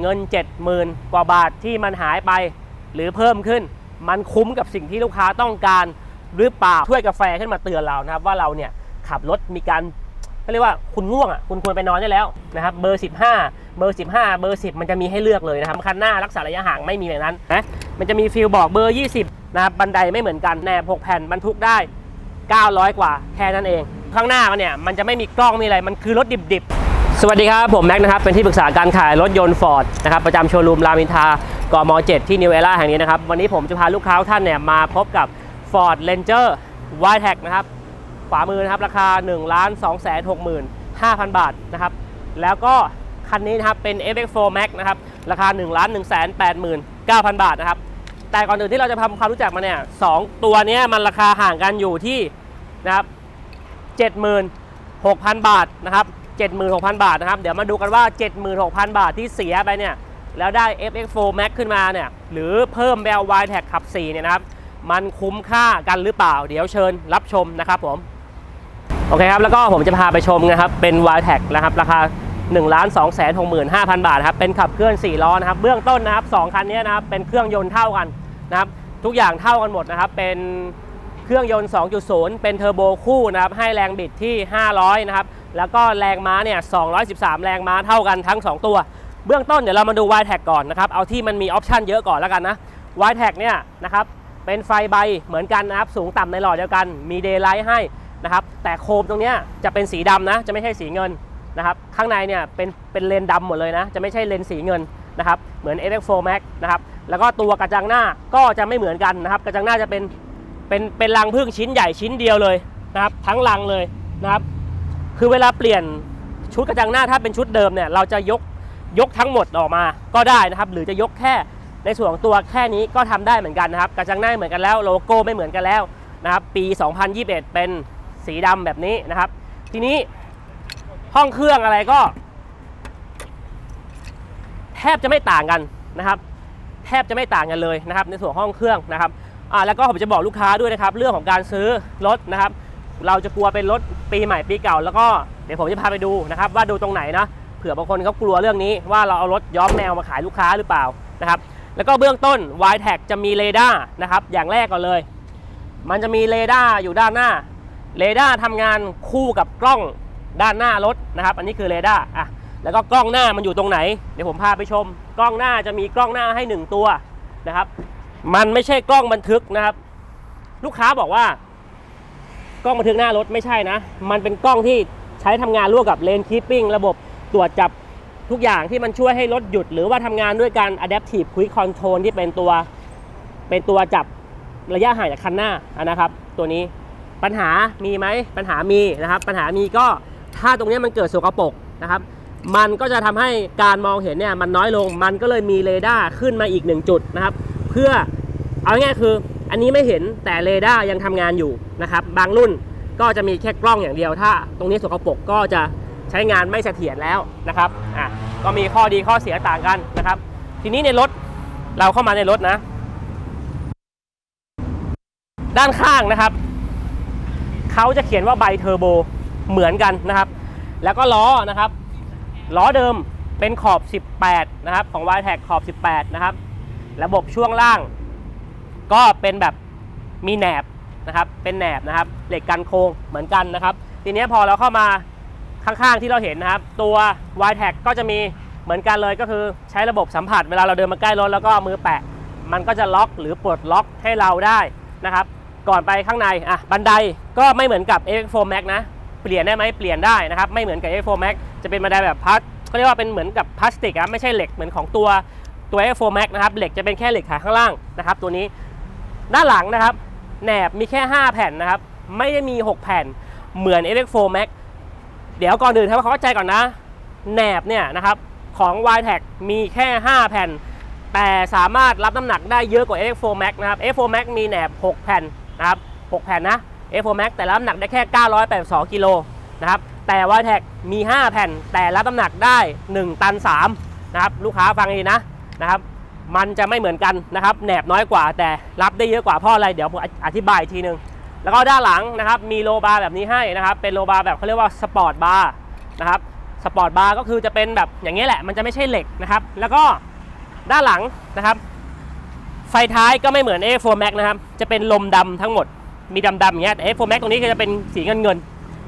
เงิน 70,000 กว่าบาทที่มันหายไป หรือเพิ่มขึ้น มันคุ้มกับสิ่งที่ลูกค้าต้องการหรือเปล่าถ้วยกาแฟขึ้นมาเตือนเรานะครับ ว่าเราเนี่ยขับรถมีการเขาเรียกว่าคุณง่วงอะคุณควรไปนอนได้แล้วนะครับเบอร์ 15 เบอร์ 15 เบอร์ 10 มันจะมีให้เลือกเลยนะครับคันหน้ารักษาระยะห่างไม่มีแบบนั้นนะมันจะมีฟิลบอกเบอร์ 20นะครับบันไดไม่เหมือนกันแหนบ6แผ่นบรรทุกได้ 900 กว่าแค่นั้นเอง ข้างหน้ามันเนี่ยมันจะไม่มีกล้องมีอะไรมันคือรถดิบๆ สวัสดีครับ ผมแม็กนะครับ เป็นที่ปรึกษาการขายรถยนต์ฟอร์ดนะครับประจำโชว์รูมรามินทากม7ที่นิวเอล่าแห่งนี้นะครับ วันนี้ผมจะพาลูกค้าท่านเนี่ยมาพบกับ Ford Ranger w i t e c นะครับขวามือนะครับ ราคา 1 2 6 5 0 0 0 บาทนะครับ แล้วก็คันนี้นะครับ เป็น FX4 Max นะครับ ราคา 1 1 8 9 0 0 0 บาทนะครับ แต่ก่อนอื่นที่เราจะทำความรู้จักมาเนี่ยสองตัวนี้มันราคาห่างกันอยู่ที่นะครับ76,000 บาทนะครับ 76,000 บาทนะครับ เดี๋ยวมาดูกันว่า 76,000 บาทที่เสียไปเนี่ย แล้วได้ FX4 Max ขึ้นมาเนี่ย หรือเพิ่ม b e l y t a g ขับ 4 เนี่ยนะครับ มันคุ้มค่ากันหรือเปล่า เดี๋ยวเชิญรับชมนะครับผม โอเคครับ แล้วก็ผมจะพาไปชมนะครับ เป็น y t a g นะครับ ราคา 1 2 6 5 0 0 0 บาทครับ เป็นขับเคลื่อน 4 ล้อนะครับ เบื้องต้นนะครับ 2 คันนี้นะครับ เป็นเครื่องยนต์เท่ากันนะครับ ทุกอย่างเท่ากันหมดนะครับ เป็นเครื่องยนต์ 2.0 เป็นเทอร์โบคู่นะครับ ให้แรงบิดที่ 500 นะครับ แล้วก็แรงม้าเนี่ย213 แรงม้าเท่ากันทั้ง 2 ตัว เบื้องต้นเดี๋ยวเรามาดู y t a g ก่อนนะครับ เอาที่มันมีออปชันเยอะก่อนแล้วกันนะ y t a g เนี่ยนะครับ เป็นไฟใบเหมือนกันนะครับ สูงต่ำในหลอดเดียวกัน มีเดย์ไลท์ให้นะครับ แต่โคมตรงเนี้ยจะเป็นสีดำนะ จะไม่ใช่สีเงินนะครับ ข้างในเนี่ยเป็นเป็นเลนดำหมดเลยนะ จะไม่ใช่เลนสีเงินนะครับ เหมือน FX4 Max นะครับ แล้วก็ตัวกระจังหน้าก็จะไม่เหมือนกันนะครับ กระจังหน้าจะเป็นเป็นเป็นรังพึ่งชิ้นใหญ่ชิ้นเดียวเลยนะครับ ทั้งรังเลยนะครับ คือเวลาเปลี่ยนชุดกระจังหน้าถ้าเป็นชุดเดิมเนี่ยเราจะยกยกทั้งหมดออกมาก็ได้นะครับ หรือจะยกแค่ในส่วนของตัวแค่นี้ก็ทำได้เหมือนกันนะครับ กระจังหน้าเหมือนกันแล้วโลโก้ไม่เหมือนกันแล้วนะครับ ปี 2021 เป็นสีดำแบบนี้นะครับ ทีนี้ห้องเครื่องอะไรก็ แทบจะไม่ต่างกันนะครับ แทบจะไม่ต่างกันเลยนะครับ ในส่วนห้องเครื่องนะครับอ่าแล้วก็ผมจะบอกลูกค้าด้วยนะครับ เรื่องของการซื้อรถนะครับ เราจะกลัวเป็นรถปีใหม่ปีเก่า แล้วก็เดี๋ยวผมจะพาไปดูนะครับ ว่าดูตรงไหนนะเผื่อบางคนเขากลัวเรื่องนี้ว่าเราเอารถย้อมแนวมาขายลูกค้าหรือเปล่านะครับ แล้วก็เบื้องต้น y t a g จะมีเรดาร์นะครับ อย่างแรกก่อนเลย มันจะมีเรดาร์อยู่ด้านหน้าเรดาร์ทำงานคู่กับกล้องด้านหน้ารถนะครับ อันนี้คือเรดาร์อะแล้วก็กล้องหน้ามันอยู่ตรงไหน เดี๋ยวผมพาไปชม กล้องหน้าจะมีกล้องหน้าให้หนึ่งตัวนะครับ มันไม่ใช่กล้องบันทึกนะครับ ลูกค้าบอกว่า กล้องบันทึกหน้ารถไม่ใช่นะ มันเป็นกล้องที่ใช้ทำงานร่วมกับเลนคีปปิ้งระบบตรวจจับทุกอย่างที่มันช่วยให้รถหยุด หรือว่าทำงานด้วยการ adaptive quick control ที่เป็นตัวเป็นตัวจับระยะห่างจากคันหน้านะครับ ตัวนี้ปัญหามีไหมปัญหามีนะครับ ปัญหามีก็ถ้าตรงนี้มันเกิดสกปรกนะครับ มันก็จะทำให้การมองเห็นเนี่ยมันน้อยลง มันก็เลยมีเรดาร์ขึ้นมาอีกหนึ่งจุดนะครับ เพื่อเอาง่ายคือ อันนี้ไม่เห็นแต่เรดาร์ยังทำงานอยู่นะครับ บางรุ่นก็จะมีแค่กล้องอย่างเดียว ถ้าตรงนี้สกปรกก็จะใช้งานไม่เสถียรแล้วนะครับอะก็มีข้อดีข้อเสียต่างกันนะครับ ทีนี้ในรถเราเข้ามาในรถนะ ด้านข้างนะครับเขาจะเขียนว่าไบเทอร์โบเหมือนกันนะครับ แล้วก็ล้อนะครับล้อเดิมเป็นขอบ 18 นะครับ ของ y t e c ขอบ 18 นะครับ ระบบช่วงล่าง ก็เป็นแบบมีแหนบนะครับเป็นแหนบนะครับเหล็กกันโค้งเหมือนกันนะครับ ทีนี้พอเราเข้ามาข้างๆที่เราเห็นนะครับ ตัว y t e c ก็จะมีเหมือนกันเลยก็คือใช้ระบบสัมผัสเวลาเราเดินมาใกล้รถแล้วก็มือแปะ มันก็จะล็อกหรือปลดล็อกให้เราได้นะครับ ก่อนไปข้างในอะบันไดก็ไม่เหมือนกับ X4 Max นะ เปลี่ยนได้ไหมเปลี่ยนได้นะครับ ไม่เหมือนกับ X4 Max จะเป็นบันไดแบบพลาสเขาเรียกว่าเป็นเหมือนกับพลาสติกอะไม่ใช่เหล็กเหมือนของตัวตัว X4 Max นะครับเหล็กจะเป็นแค่เหล็กขาข้างล่างนะครับ ตัวนี้ ด้านหลังนะครับแหนบมีแค่ 5 แผ่นนะครับ ไม่ได้มี 6 แผ่นเหมือน X4 Max เดี๋ยวก่อนอื่นทำควาเข้าใจก่อนนะแหนบเนี่ยนะครับของ y t e c มีแค่ 5 แผ่น แต่สามารถรับน้ำหนักได้เยอะกว่า X4 Max นะครับ X4 Max มีแหนบ 6 แผ่นนะครับ 6 แผ่นนะ X4 Max แต่รับน้ำหนักได้แค่ 982กิโลนะครับ แต่ y t e c มี 5 แผ่น แต่รับน้ำหนักได้ 1 ตัน 3 นะครับ ลูกค้าฟังดีนะนะครับ มันจะไม่เหมือนกันนะครับแหนบน้อยกว่าแต่รับได้เยอะกว่าเพราะอะไรเดี๋ยวผมอธิบายอีกทีนึง แล้วก็ด้านหลังนะครับมีโลบาร์แบบนี้ให้นะครับเป็นโลบาร์แบบเขาเรียกว่าสปอร์ตบาร์นะครับสปอร์ตบาร์ก็คือจะเป็นแบบอย่างนี้ยแหละมันจะไม่ใช่เหล็กนะครับแล้วก็ด้านหลังนะครับไฟท้ายก็ไม่เหมือน A4 Max นะครับจะเป็นลมดำทั้งหมดมีดำๆอย่างเงี้ยแต่ A4 Max ตรงนี้ก็จะเป็นสีเงินเงิน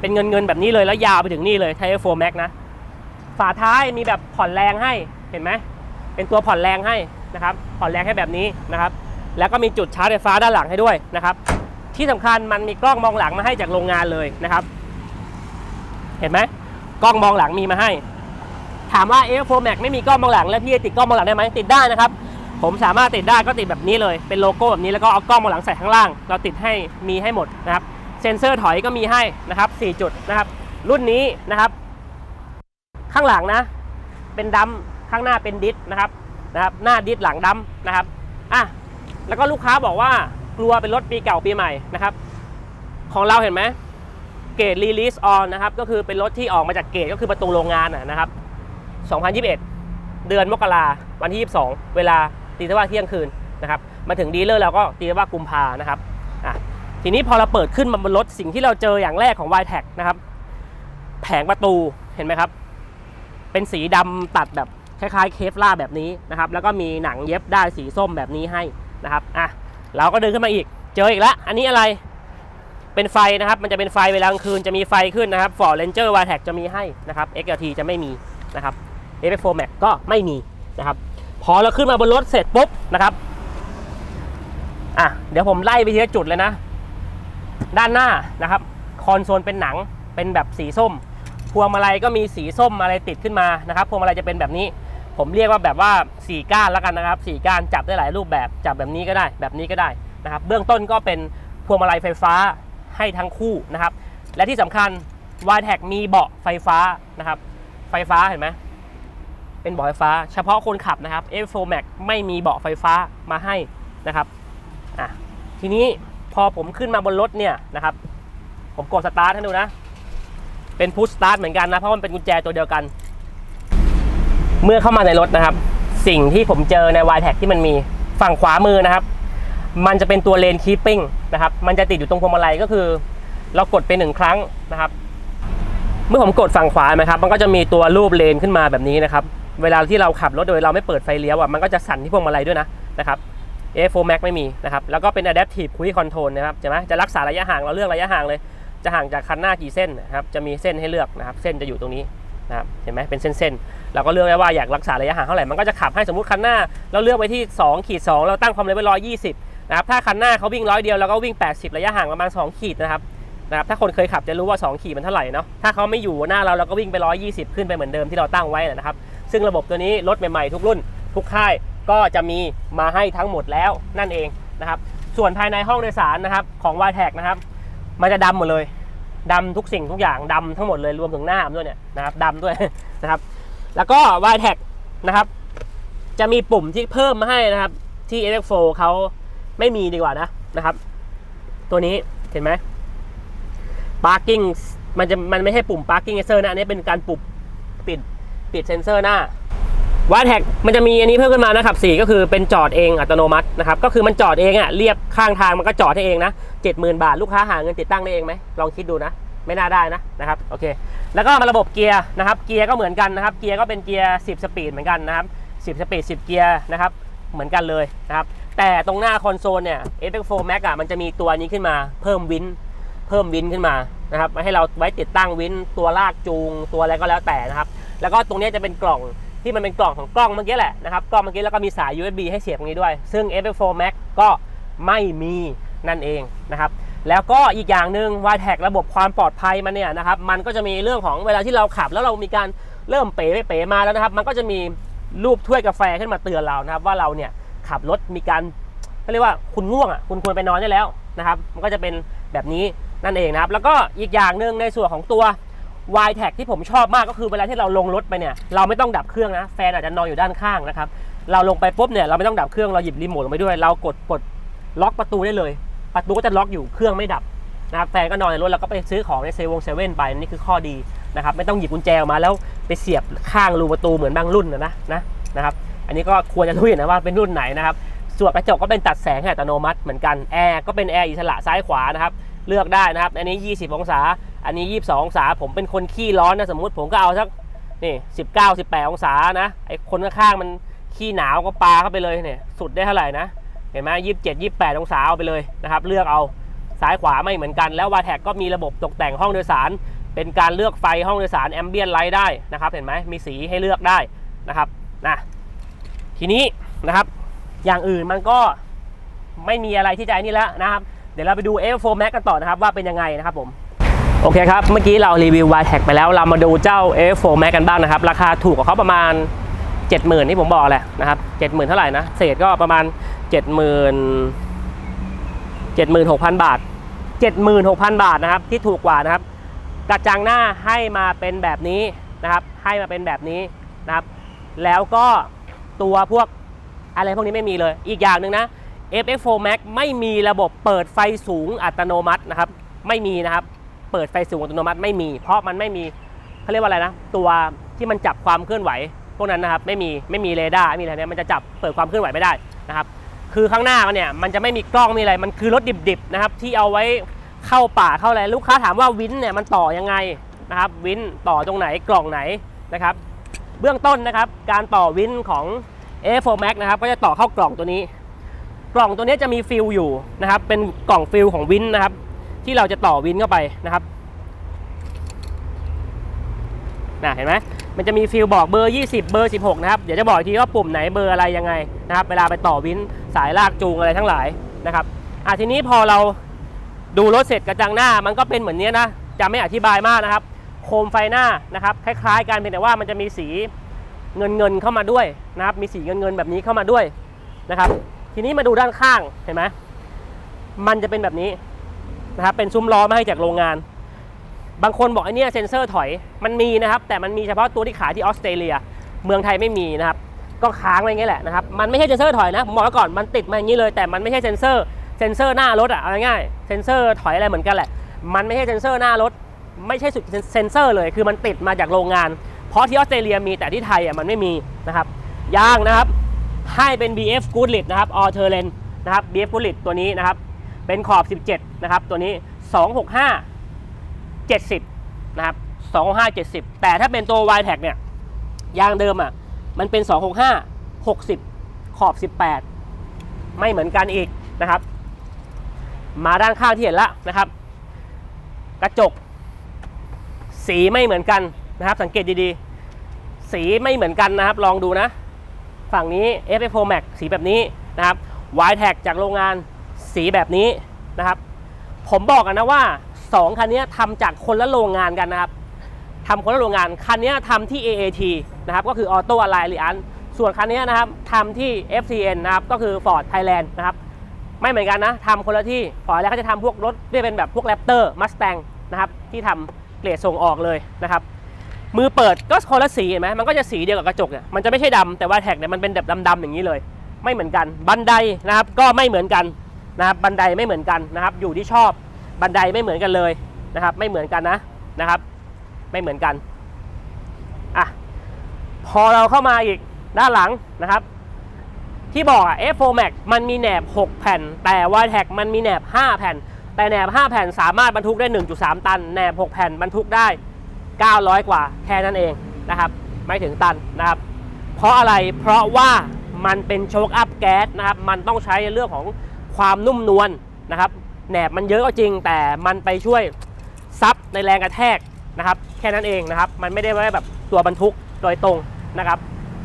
เป็นเงินเงินแบบนี้เลยแล้วยาวไปถึงนี่เลยถ้า A4 Max นะฝาท้ายมีแบบผ่อนแรงให้เห็นไหมเป็นตัวผ่อนแรงให้ นะครับผ่อนแรงให้แบบนี้นะครับ แล้วก็มีจุดชาร์จไฟฟ้าด้านหลังให้ด้วยนะครับ ที่สำคัญมันมีกล้องมองหลังมาให้จากโรงงานเลยนะครับ เห็นไหมกล้องมองหลังมีมาให้ ถามว่า F4 Max ไม่มีกล้องมองหลังแล้วพี่ติดกล้องมองหลังได้ไหมติดได้นะครับ ผมสามารถติดได้ก็ติดแบบนี้เลย เป็นโลโก้แบบนี้แล้วก็เอากล้องมองหลังใส่ข้างล่าง เราติดให้มีให้หมดนะครับ เซ็นเซอร์ถอยก็มีให้นะครับ 4 จุดนะครับ รุ่นนี้นะครับ ข้างหลังนะ เป็นดัมข้างหน้าเป็นดิสนะครับ นะครับหน้าดิสหลังดัมนะครับอะแล้วก็ลูกค้าบอกว่ากลัวเป็นรถปีเก่าปีใหม่นะครับ ของเราเห็นไหมเกรด release on นะครับก็คือเป็นรถที่ออกมาจากเกรดก็คือประตูโรงงานนะครับ 2021 เดือนมกราวันที่ 22 เวลาตีซะว่าเที่ยงคืนนะครับมาถึงดีลเลอร์เราก็ตีซะว่ากุมภานะครับอะทีนี้พอเราเปิดขึ้นมาบนรถสิ่งที่เราเจออย่างแรกของ y t e c นะครับ แผงประตูเห็นไหมครับ เป็นสีดำตัดแบบ คล้ายๆเคฟล่าแบบนี้นะครับแล้วก็มีหนังเย็บได้สีส้มแบบนี้ให้นะครับอะเราก็เดินขึ้นมาอีก เจออีกแล้วอันนี้อะไรเป็นไฟนะครับมันจะเป็นไฟเวลากลางคืนจะมีไฟขึ้นนะครับ Ford Ranger y t e c จะมีให้นะครับ XLT จะไม่มีนะครับ f 4 Max ก็ไม่มีนะครับพอเราขึ้นมาบนรถเสร็จปุ๊บนะครับอะเดี๋ยวผมไล่ไปทีละจุดเลยนะ ด้านหน้านะครับคอนโซลเป็นหนังเป็นแบบสีส้มพวงมาลัยก็มีสีส้มอะไรติดขึ้นมานะครับพวงมาลัยจะเป็นแบบนี้ ผมเรียกว่าแบบว่าสี่ก้านแล้วกันนะครับสี่ก้านจับได้หลายรูปแบบจับแบบนี้ก็ได้แบบนี้ก็ได้นะครับ เบื้องต้นก็เป็นพวงมาลัยไฟฟ้าให้ทั้งคู่นะครับ และที่สำคัญ y t e c มีเบาะไฟฟ้านะครับ ไฟฟ้าเห็นไหมเป็นเบาะไฟฟ้า เฉพาะคนขับนะครับ F4 Max ไม่มีเบาะไฟฟ้ามาให้นะครับอะทีนี้พอผมขึ้นมาบนรถเนี่ยนะครับ ผมกดสตาร์ทให้ดูนะ เป็นพุชสตาร์ทเหมือนกันนะ เพราะมันเป็นกุญแจตัวเดียวกัน เมื่อเข้ามาในรถนะครับ สิ่งที่ผมเจอใน y t e c ที่มันมีฝั่งขวามือนะครับ มันจะเป็นตัวเลนคีปปิ้งนะครับ มันจะติดอยู่ตรงพวงมาลัยก็คือ เรากดไปหนึ่งครั้งนะครับ เมื่อผมกดฝั่งขวาไหมครับ มันก็จะมีตัวรูปเลนขึ้นมาแบบนี้นะครับ เวลาที่เราขับรถโดยเราไม่เปิดไฟเลี้ยวอะมันก็จะสั่นที่พวงมาลัยด้วยนะนะครับ A4 Max ไม่มีนะครับ แล้วก็เป็น Adaptive Cruise Control นะครับใช่ไหมจะรักษาระยะห่างเราเลือกระยะห่างเลย จะห่างจากคันหน้ากี่เส้นนะครับ จะมีเส้นให้เลือกนะครับ เส้นจะอยู่ตรงนี้นะครับ เห็นไหมเป็นเส้นๆ เราก็เลือกได้ว่าอยากรักษาระยะห่างเท่าไหร่มันก็จะขับให้สมมติคันหน้า เราเลือกไว้ที่2ขีด2เราตั้งความเร็วไว้120นะครับถ้าคันหน้าเขาวิ่งร้อยเดียวเราก็วิ่ง 80 ระยะห่างประมาณ2ขีดนะครับนะครับถ้าคนเคยขับจะรู้ว่า 2 ขีดมันเท่าไหร่เนาะถ้าเขาไม่อยู่หน้าเราเราก็วิ่งไป 120 ขึ้นไปเหมือนเดิมที่เราตั้งไว้นะครับซึ่งระบบตัวนี้รถใหม่ๆทุกรุ่น ทุกค่ายก็จะมีมาให้ทั้งหมดแล้วนั่นเองนะครับส่วนภายในห้องโดยสารนะครับของ y t e c นะครับมันจะดำหมดเลยดำทุกสิ่งทุกอย่างดำทั้งหมดเลยรวมถึงหน้าด้วยเนี่ยนะครับดำด้วยนะครับ แล้วก็ y t e c นะครับ จะมีปุ่มที่เพิ่มมาให้นะครับ ที่ LX4 เขาไม่มีดีกว่านะนะครับ ตัวนี้เห็นไหม parking มันจะมันไม่ใช่ปุ่ม parking sensor นะอันนี้เป็นการปุ่มปิดปิดเซนเซอร์หน้าวาแท็กมันจะมีอันนี้เพิ่มขึ้นมานะครับสีก็คือเป็นจอดเองอัตโนมัตินะครับ ก็คือมันจอดเองอะเรียบข้างทางมันก็จอดให้เองนะ 70,000 บาท ลูกค้าหาเงินติดตั้งได้เองไหมลองคิดดูนะ ไม่น่าได้นะนะครับโอเคแล้วก็มาระบบเกียร์นะครับเกียร์ก็เหมือนกันนะครับเกียร์ก็เป็นเกียร์10 สปีดเหมือนกันนะครับ10 สปีด 10 เกียร์นะครับเหมือนกันเลยนะครับแต่ตรงหน้าคอนโซลเนี่ย FX4 Max อะมันจะมีตัวนี้ขึ้นมาเพิ่มวินเพิ่มวินขึ้นมานะครับให้เราไว้ติดตั้งวินตัวลากจูงตัวอะไรก็แล้วแต่นะครับแล้วก็ตรงนี้จะเป็นกล่องที่มันเป็นกล่องของกล้องเมื่อกี้แหละนะครับกล้องเมื่อกี้แล้วก็มีสาย USB ให้เสียบตรงนี้ด้วย ซึ่ง F4 Max ก็ไม่มีนั่นเองนะครับ แล้วก็อีกอย่างหนึ่ง y t e c ระบบความปลอดภัยมันเนี่ยนะครับมันก็จะมีเรื่องของเวลาที่เราขับ แล้วเรามีการเริ่มเป๋ไปเป๋มาแล้วนะครับ มันก็จะมีรูปถ้วยกาแฟขึ้นมาเตือนเรานะครับ ว่าเราเนี่ยขับรถมีการเขาเรียกว่าคุณง่วงอะคุณควรไปนอนได้แล้วนะครับ มันก็จะเป็นแบบนี้นั่นเองนะครับ แล้วก็อีกอย่างหนึ่งในส่วนของตัว y t e c ที่ผมชอบมากก็คือเวลาที่เราลงรถไปเนี่ยเราไม่ต้องดับเครื่องนะแฟนอาจจะนอนอยู่ด้านข้างนะครับเราลงไปปุ๊บเนี่ยเราไม่ต้องดับเครื่องเราหยิบรีโมทลงไปด้วย เรากดกดล็อกประตูได้เลย ประตูก็จะล็อกอยู่เครื่องไม่ดับนะครับแฟนก็นอนในรถเราก็ไปซื้อของในเซเว่นเซเว่นไปนี่คือข้อดีนะครับไม่ต้องหยิบกุญแจออกมาแล้วไปเสียบข้างรูประตูเหมือนบางรุ่นนะนะนะนะครับอันนี้ก็ควรจะรู้อยู่นะว่าเป็นรุ่นไหนนะครับส่วนกระจกก็เป็นตัดแสงอัตโนมัติเหมือนกันแอร์ก็เป็นแอร์อิสระซ้ายขวานะครับเลือกได้นะครับ อันนี้ 20 องศา อันนี้ 22 องศา ผมเป็นคนขี้ร้อนนะ สมมุติผมก็เอาสักนี่ 19 18 องศานะ ไอ้คนข้างๆมันขี้หนาวก็ปาเข้าไปเลยเนี่ย สุดได้เท่าไหร่นะ เห็นไหม27 28องศาเอาไปเลยนะครับ เลือกเอาซ้ายขวาไม่เหมือนกัน แล้ววาแท็กก็มีระบบตกแต่งห้องโดยสาร เป็นการเลือกไฟห้องโดยสารแอมเบียนไลท์ได้นะครับ เห็นไหมมีสีให้เลือกได้นะครับนะทีนี้นะครับ อย่างอื่นมันก็ไม่มีอะไรที่จะนี่แล้วนะครับ เดี๋ยวเราไปดู F4 Max กันต่อนะครับว่าเป็นยังไงนะครับผมโอเคครับ เมื่อกี้เรารีวิว y t e c ไปแล้วเรามาดูเจ้า F4 Max กันบ้างนะครับ ราคาถูกกว่าเขาประมาณ 70,000 ที่ผมบอกแหละนะครับ 70,000 เท่าไหร่นะ เศษก็ประมาณ 70,000 76,000บาท76,000บาทนะครับ ที่ถูกกว่านะครับ กระจังหน้าให้มาเป็นแบบนี้นะครับ ให้มาเป็นแบบนี้นะครับ แล้วก็ตัวพวกอะไรพวกนี้ไม่มีเลย อีกอย่างหนึ่งนะ FF4 Max ไม่มีระบบเปิดไฟสูงอัตโนมัตินะครับ ไม่มีนะครับ เปิดไฟสูงอัตโนมัติไม่มี เพราะมันไม่มีเขาเรียกว่าอะไรนะ ตัวที่มันจับความเคลื่อนไหว พวกนั้นนะครับ ไม่มี ไม่มีเรดาร์ไม่มีอะไรเนี่ยมันจะจับเปิดความเคลื่อนไหวไม่ได้นะครับ คือข้างหน้ามันเนี่ยมันจะไม่มีกล้องมีอะไร มันคือรถดิบๆนะครับที่เอาไว้เข้าป่าเข้าอะไรลูกค้าถามว่าวินเนี่ยมันต่อยังไงนะครับวินต่อตรงไหนกล่องไหนนะครับ เบื้องต้นนะครับการต่อวินของ A4 Max นะครับก็จะต่อเข้ากล่องตัวนี้ กล่องตัวนี้จะมีฟิลอยู่นะครับ เป็นกล่องฟิลของวินนะครับ ที่เราจะต่อวินเข้าไปนะครับนะเห็นไหม มันจะมีฟิลบอกเบอร์ 20 เบอร์ 16 นะครับ เดี๋ยวจะบอกอีกทีว่าปุ่มไหนเบอร์อะไรยังไงนะครับ เวลาไปต่อวินสายลากจูงอะไรทั้งหลายนะครับอะทีนี้พอเราดูรถเสร็จกระจังหน้า มันก็เป็นเหมือนนี้นะ จะไม่อธิบายมากนะครับ โคมไฟหน้านะครับ คล้ายๆกันเพียงแต่ว่ามันจะมีสีเงินเงินๆเข้ามาด้วยนะครับ มีสีเงินเงินๆแบบนี้เข้ามาด้วยนะครับ ทีนี้มาดูด้านข้างเห็นไหมมันจะเป็นแบบนี้นะครับ เป็นซุ้มล้อมาให้จากโรงงาน บางคนบอกไอ้เนี่ยเซ็นเซอร์ถอยมันมีนะครับ แต่มันมีเฉพาะตัวที่ขายที่ออสเตรเลีย เมืองไทยไม่มีนะครับ ก็ค้างไว้อย่างเงี้ยแหละนะครับ มันไม่ใช่เซ็นเซอร์ถอยนะผมบอกไว้ก่อนมันติดมาอย่างนี้เลย แต่มันไม่ใช่เซ็นเซอร์เซ็นเซอร์หน้ารถอะเอาง่ายๆเซ็นเซอร์ถอยอะไรเหมือนกันแหละ มันไม่ใช่เซ็นเซอร์หน้ารถ ไม่ใช่สุดเซ็นเซอร์เลย คือมันติดมาจากโรงงาน เพราะที่ออสเตรเลียมีแต่ที่ไทยอะมันไม่มีนะครับยางนะครับ ให้เป็น BF Goodrich นะครับ All Terrain นะครับ BF Goodrich ตัวนี้นะครับเป็นขอบ 17 นะครับตัวนี้ 265 70 นะครับ 265 70 แต่ถ้าเป็นตัว y t e c เนี่ย ยางเดิมอะ มันเป็น 265 60 ขอบ 18 ไม่เหมือนกันอีกนะครับ มาด้านข้างที่เห็นละนะครับ กระจก สีไม่เหมือนกันนะครับ สังเกตดีๆ สีไม่เหมือนกันนะครับ ลองดูนะ ฝั่งนี้ f 4 Max สีแบบนี้นะครับ y t e c จากโรงงานสีแบบนี้นะครับ ผมบอกกันนะว่า 2คันนี้ทำจากคนละโรงงานกันนะครับทำคนละโรงงาน คันนี้ทำที่ AAT นะครับ ก็คือ Auto Alliance ส่วนคันนี้นะครับทำที่ FCN นะครับ ก็คือ Ford Thailand นะครับ ไม่เหมือนกันนะทำคนละที่ Ford แล้วก็จะทำพวกรถที่เป็นแบบพวก Raptor Mustang นะครับ ที่ทำเกรดส่งออกเลยนะครับ มือเปิดก็คนละสีเห็นไหมมันก็จะสีเดียวกับกระจกเนี่ย มันจะไม่ใช่ดำแต่ว่าแท็กเนี่ยมันเป็นแบบดำๆอย่างนี้เลย ไม่เหมือนกัน บันไดนะครับ ก็ไม่เหมือนกันนะครับ บันไดไม่เหมือนกันนะครับ อยู่ที่ชอบ บันไดไม่เหมือนกันเลยนะครับ ไม่เหมือนกันนะนะครับ ไม่เหมือนกันอะพอเราเข้ามาอีกด้านหลังนะครับ ที่บอกอะ F4 Max มันมีแหนบ 6 แผ่น แต่ y t e c มันมีแหนบ 5 แผ่น แต่แหนบ 5 แผ่นสามารถบรรทุกได้ 1.3 ตันแหนบ 6 แผ่นบรรทุกได้ 900 กว่าแค่นั้นเองนะครับ ไม่ถึงตันนะครับ เพราะอะไรเพราะว่ามันเป็นโชคอัพแก๊สนะครับ มันต้องใช้เรื่องของความนุ่มนวลนะครับ แหนบมันเยอะก็จริง แต่มันไปช่วยซับในแรงกระแทกนะครับ แค่นั้นเองนะครับ มันไม่ได้ไว้แบบตัวบรรทุกโดยตรงนะครับ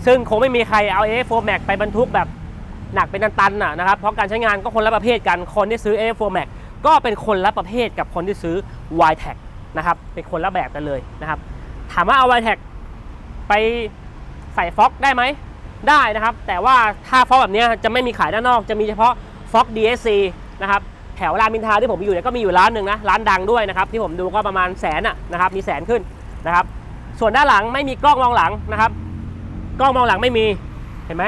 ซึ่งคงไม่มีใครเอา A4 Max ไปบรรทุกแบบหนักเป็นตันๆนะครับ เพราะการใช้งานก็คนละประเภทกัน คนที่ซื้อ A4 Max ก็เป็นคนละประเภทกับคนที่ซื้อ y t e c นะครับ เป็นคนละแบบกันเลยนะครับ ถามว่าเอา y t e c ไปใส่ฟ็อกได้ไหม ได้นะครับ แต่ว่าถ้าฟ็อกแบบนี้จะไม่มีขายด้านนอก จะมีเฉพาะฟ็อก DSC นะครับ แถวรามอินทราที่ผมอยู่เนี่ยก็มีอยู่ร้านหนึ่งนะร้านดังด้วยนะครับที่ผมดูก็ประมาณแสนอะนะครับมีแสนขึ้นนะครับส่วนด้านหลังไม่มีกล้องมองหลังนะครับ กล้องมองหลังไม่มีเห็นไหม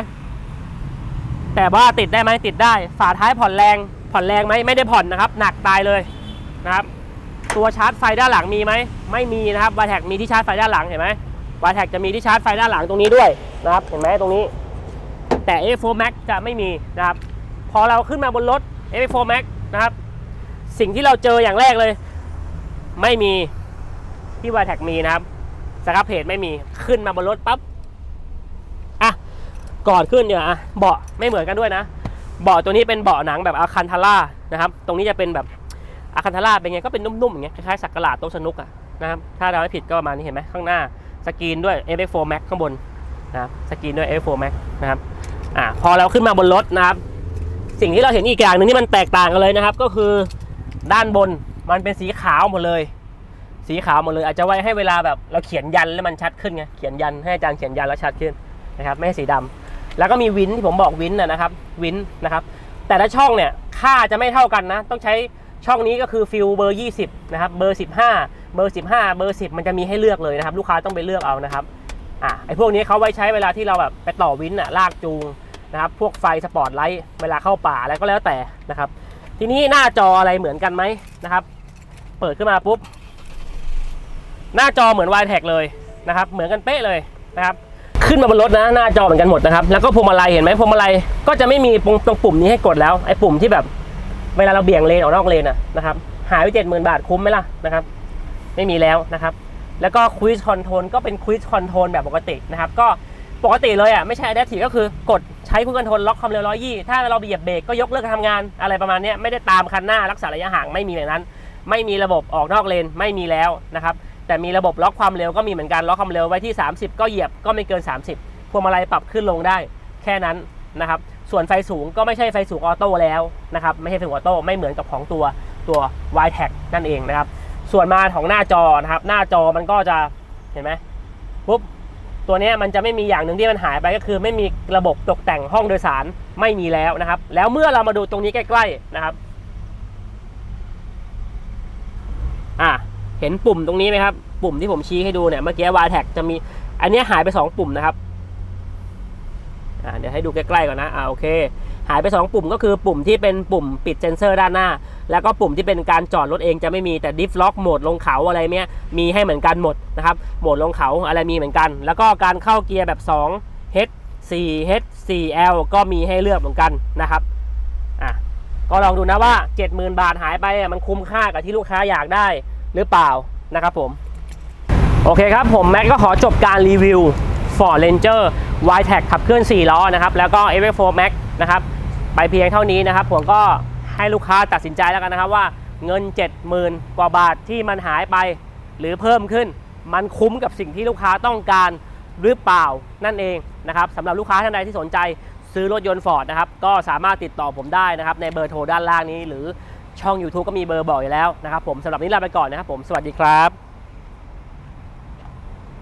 แต่ว่าติดได้ไหมติดได้ ฝาท้ายผ่อนแรงผ่อนแรงไหมไม่ได้ผ่อนนะครับ หนักตายเลยนะครับตัวชาร์จไฟด้านหลังมีไหมไม่มีนะครับวาแท็กมีที่ชาร์จไฟด้านหลังเห็นไหมวาแท็กจะมีที่ชาร์จไฟด้านหลังตรงนี้ด้วยนะครับเห็นไหมตรงนี้ แต่ A4 Max จะไม่มีนะครับพอเราขึ้นมาบนรถ A4 Max นะครับ สิ่งที่เราเจออย่างแรกเลย ไม่มีที่วาแท็กมีนะครับสครับเพจไม่มีขึ้นมาบนรถปั๊บอะก่อนขึ้นเนี่ยอะเบาะไม่เหมือนกันด้วยนะเบาะตัวนี้เป็นเบาะหนังแบบอาคันทาร่านะครับ ตรงนี้จะเป็นแบบอาคันทาร่าเป็นไงก็เป็นนุ่มๆอย่างเงี้ยคล้ายๆสักกะลาดโต๊ะสนุกอะนะครับถ้าเราไม่ผิดก็ประมาณนี้เห็นไหมข้างหน้าสกรีนด้วย f 4 Max ข้างบนนะครับสกรีนด้วย f 4 Max นะครับอะพอเราขึ้นมาบนรถนะครับ สิ่งที่เราเห็นอีกอย่างหนึ่งที่มันแตกต่างกันเลยนะครับ ก็คือด้านบนมันเป็นสีขาวหมดเลย สีขาวหมดเลยอาจจะไว้ให้เวลาแบบเราเขียนยันแล้วมันชัดขึ้นไงเขียนยันให้อาจารย์เขียนยันแล้วชัดขึ้นนะครับไม่ให้สีดำแล้วก็มีวินที่ผมบอกวินนะนะครับวินนะครับ แต่ละช่องเนี่ยค่าจะไม่เท่ากันนะ ต้องใช้ช่องนี้ก็คือฟิลเบอร์ 20 นะครับ เบอร์ 15 เบอร์ 15 เบอร์ 10 มันจะมีให้เลือกเลยนะครับ ลูกค้าต้องไปเลือกเอานะครับ อะไอ้พวกนี้เขาไว้ใช้เวลาที่เราแบบไปต่อวินอะลากจูง นะครับพวกไฟสปอตไลท์เวลาเข้าป่าอะไรก็แล้วแต่นะครับ ทีนี้หน้าจออะไรเหมือนกันไหมนะครับ เปิดขึ้นมาปุ๊บ หน้าจอเหมือน y t แท็เลยนะครับ เหมือนกันเป๊ะเลยนะครับขึ้นมาบนรถนะหน้าจอเหมือนกันหมดนะครับแล้วก็พวงมาลัยเห็นไหมพวงมาลัยก็จะไม่มีตรงปุ่มนี้ให้กดแล้วไอ้ปุ่มที่แบบ เวลาเราเบี่ยงเลนออกนอกเลนอะนะครับหายไปเจ็ดหมื่นบาทคุ้มไหมล่ะนะครับ ไม่มีแล้วนะครับ แล้วก็ค i ิ z คอนโทรลก็เป็นค i ิ z คอนโทรลแบบปกตินะครับ ก็ ปกติเลยอะไม่ใช่ adaptive ก็คือกดใช้ค i ิ z คอนทรลล็อกความเร็วร้อยยี่ถ้าเราเหยียบเบรกก็ยกเลิกการทำงานอะไรประมาณนี้ไม่ได้ตามคันหน้ารักษาระยะห่างไม่มีแบบนั้น ไม่มีระบบออกนอกเลนไม่มีแล้วนะครับแต่มีระบบล็อกความเร็วก็มีเหมือนกันล็อกความเร็วไว้ที่ 30 ก็เหยียบก็ไม่เกิน 30 พวงมาลัยปรับขึ้นลงได้แค่นั้นนะครับส่วนไฟสูงก็ไม่ใช่ไฟสูงออโต้แล้วนะครับไม่ใช่ไฟสูงออโต้ไม่เหมือนกับของตัวตัว y t a g นั่นเองนะครับส่วนมาของหน้าจอนะครับหน้าจอมันก็จะเห็นไหมปุ๊บ ตัวนี้มันจะไม่มีอย่างหนึ่งที่มันหายไปก็คือ ไม่มีระบบตกแต่งห้องโดยสารไม่มีแล้วนะครับ แล้วเมื่อเรามาดูตรงนี้ใกล้ๆนะครับอะเห็นปุ่มตรงนี้ไหมครับ ปุ่มที่ผมชี้ให้ดูเนี่ยเมื่อกี้วาแท็กจะมี อันนี้หายไปสองปุ่มนะครับอ่าเดี๋ยวให้ดูใกล้ๆก่อนนะอ่าโอเค หายไป 2 ปุ่มก็คือปุ่มที่เป็นปุ่มปิดเซนเซอร์ด้านหน้า แล้วก็ปุ่มที่เป็นการจอดรถเองจะไม่มีแต่ดิฟล็อกโหมดลงเขาอะไรเนี้ยมีให้เหมือนกันหมดนะครับโหมดลงเขาอะไรมีเหมือนกัน แล้วก็การเข้าเกียร์แบบ2 H 4 H 4 L ก็มีให้เลือกเหมือนกันนะครับอะก็ลองดูนะว่า 70,000 บาทหายไปอะมันคุ้มค่ากับที่ลูกค้าอยากได้หรือเปล่านะครับผม โอเคครับผม แม็กก็ขอจบการรีวิว Ford Ranger y t a g ขับเคลื่อน 4 ล้อนะครับ แล้วก็ f 4 Max นะครับ ไปเพียงเท่านี้นะครับผมก็ให้ลูกค้าตัดสินใจแล้วกันนะครับว่าเงิน 70,000 กว่าบาทที่มันหายไป หรือเพิ่มขึ้น มันคุ้มกับสิ่งที่ลูกค้าต้องการหรือเปล่านั่นเองนะครับสำหรับลูกค้าท่านใดที่สนใจซื้อรถยนต์ Ford นะครับก็สามารถติดต่อผมได้นะครับในเบอร์โทรด้านล่างนี้ หรือช่อง YouTube ก็มีเบอร์บอกอยู่แล้วนะครับผมสำหรับนี้ลาไปก่อนนะครับผมสวัสดีครับ